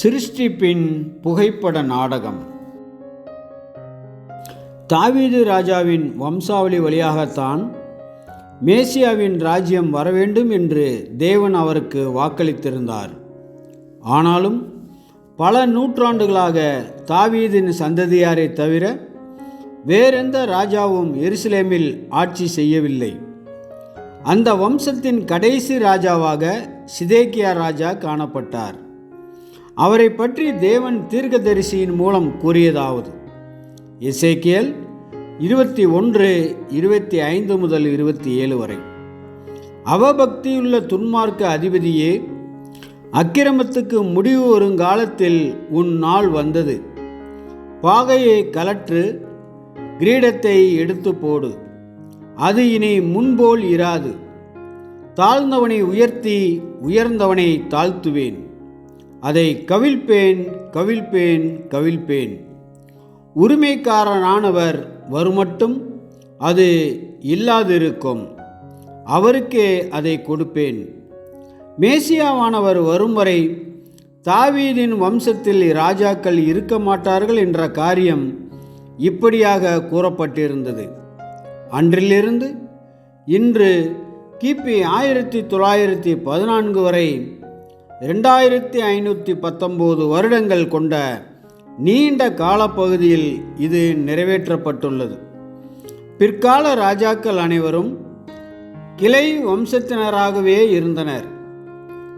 சிருஷ்டிப்பின் புகைப்பட நாடகம். தாவீது ராஜாவின் வம்சாவளி வழியாகத்தான் மேசியாவின் ராஜ்யம் வரவேண்டும் என்று தேவன் அவருக்கு வாக்களித்திருந்தார். ஆனாலும் பல நூற்றாண்டுகளாக தாவீதின் சந்ததியாரை தவிர வேறெந்த ராஜாவும் எருசலேமில் ஆட்சி செய்யவில்லை. அந்த வம்சத்தின் கடைசி ராஜாவாக சிதேக்கியா ராஜா காணப்பட்டார். அவரை பற்றி தேவன் தீர்க்கதரிசியின் மூலம் கூறியதாவது. இசைக்கியல் இருபத்தி ஒன்று இருபத்தி ஐந்து முதல் இருபத்தி ஏழு வரை. அவபக்தியுள்ள துன்மார்க்க அதிபதியே அக்கிரமத்துக்கு முடிவு வரும் காலத்தில் உன் நாள் வந்தது. பாகையை கலற்று கிரீடத்தை எடுத்து போடு. அது இனி முன்போல் இராது. தாழ்ந்தவனை உயர்த்தி உயர்ந்தவனை தாழ்த்துவேன். அதை கவிழ்ப்பேன் கவிழ்ப்பேன் கவிழ்ப்பேன். உரிமைக்காரனானவர் வருமட்டும் அது இல்லாதிருக்கும். அவருக்கே அதை கொடுப்பேன். மேசியாவானவர் வரும் வரை தாவீதின் வம்சத்தில் ராஜாக்கள் இருக்க மாட்டார்கள் என்ற காரியம் இப்படியாக கூறப்பட்டிருந்தது. அன்றிலிருந்து இன்று கிபி ஆயிரத்தி தொள்ளாயிரத்தி பதினான்கு வரை ரெண்டாயிரத்தி ஐநூற்றி பத்தொம்போது வருடங்கள் கொண்ட நீண்ட காலப்பகுதியில் இது நிறைவேற்றப்பட்டுள்ளது. பிற்கால ராஜாக்கள் அனைவரும் கிளை வம்சத்தினராகவே இருந்தனர்.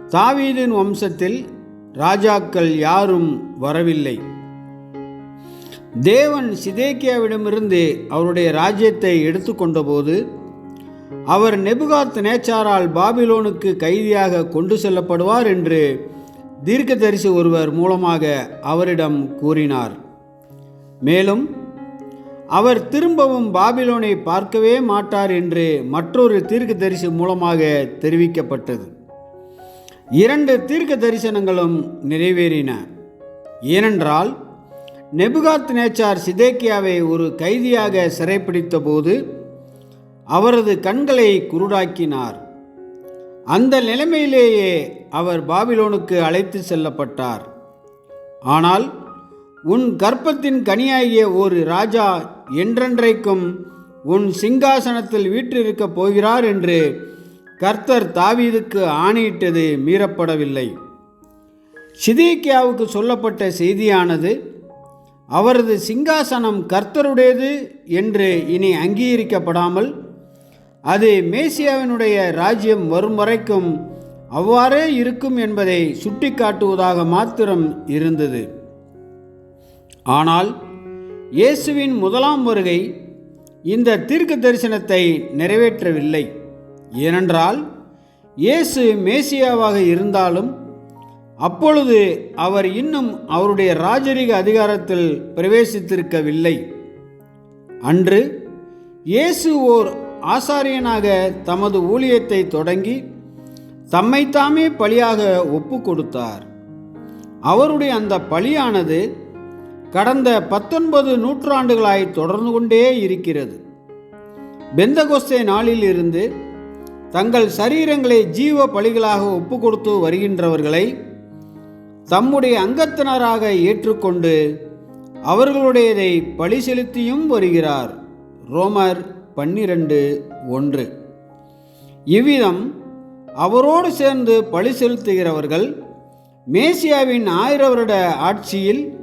தாவீதின் வம்சத்தில் ராஜாக்கள் யாரும் வரவில்லை. தேவன் சிதேக்கியாவிடமிருந்து அவருடைய ராஜ்யத்தை எடுத்துக்கொண்டபோது அவர் நெபுகாத் நேச்சாரால் பாபிலோனுக்கு கைதியாக கொண்டு செல்லப்படுவார் என்று தீர்க்கதரிசி ஒருவர் மூலமாக அவரிடம் கூறினார். மேலும் அவர் திரும்பவும் பாபிலோனை பார்க்கவே மாட்டார் என்று மற்றொரு தீர்க்கதரிசி மூலமாக தெரிவிக்கப்பட்டது. இரண்டு தீர்க்க தரிசனங்களும் நிறைவேறின. ஏனென்றால் நெபுகாத் நேச்சார் சிதேக்கியாவை ஒரு கைதியாக சிறைப்பிடித்த போது அவரது கண்களை குருடாக்கினார். அந்த நிலைமையிலேயே அவர் பாபிலோனுக்கு அழைத்து செல்லப்பட்டார். ஆனால் உன் கர்ப்பத்தின் கனியாகிய ஒரு ராஜா என்றென்றைக்கும் உன் சிங்காசனத்தில் வீற்றிருக்கப் போகிறார் என்று கர்த்தர் தாவீதுக்கு ஆணையிட்டது மீறப்படவில்லை. சிதேக்கியாவுக்கு சொல்லப்பட்ட செய்தியானது அவரது சிங்காசனம் கர்த்தருடையது என்று இனி அங்கீகரிக்கப்படாமல் அது மேசியாவினுடைய ராஜ்யம் வரும் வரைக்கும் அவ்வாறே இருக்கும் என்பதை சுட்டிக்காட்டுவதாக மாத்திரம் இருந்தது. ஆனால் இயேசுவின் முதலாம் வருகை இந்த தீர்க்க தரிசனத்தை நிறைவேற்றவில்லை. ஏனென்றால் இயேசு மேசியாவாக இருந்தாலும் அப்பொழுது அவர் இன்னும் அவருடைய ராஜரிக அதிகாரத்தில் பிரவேசித்திருக்கவில்லை. அன்று இயேசு ஓர் ஆசாரியனாக தமது ஊழியத்தை தொடங்கி தம்மைத்தாமே பலியாக ஒப்பு கொடுத்தார் அவருடைய அந்த பலியானது கடந்த பத்தொன்பது நூற்றாண்டுகளாய் தொடர்ந்து கொண்டே இருக்கிறது. பெந்தகொஸ்தே நாளில் இருந்து தங்கள் சரீரங்களை ஜீவ பலிகளாக ஒப்பு கொடுத்து வருகின்றவர்களை தம்முடைய அங்கத்தினராக ஏற்றுக்கொண்டு அவர்களுடையதை பழி செலுத்தியும் வருகிறார். ரோமர் பன்னிரண்டு ஒன்று. இவ்விதம் அவரோடு சேர்ந்து பழி செலுத்துகிறவர்கள் மேசியாவின் ஆயிர வருட ஆட்சியில்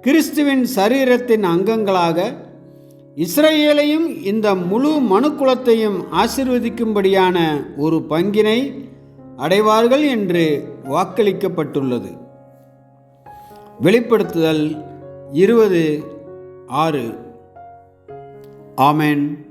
கிறிஸ்துவின் சரீரத்தின் அங்கங்களாக இஸ்ரேலையும் இந்த முழு மனுக்குலத்தையும் ஆசிர்வதிக்கும்படியான ஒரு பங்கினை அடைவார்கள் என்று வாக்களிக்கப்பட்டுள்ளது. வெளிப்படுத்துதல் இருபது ஆறு. ஆமேன்.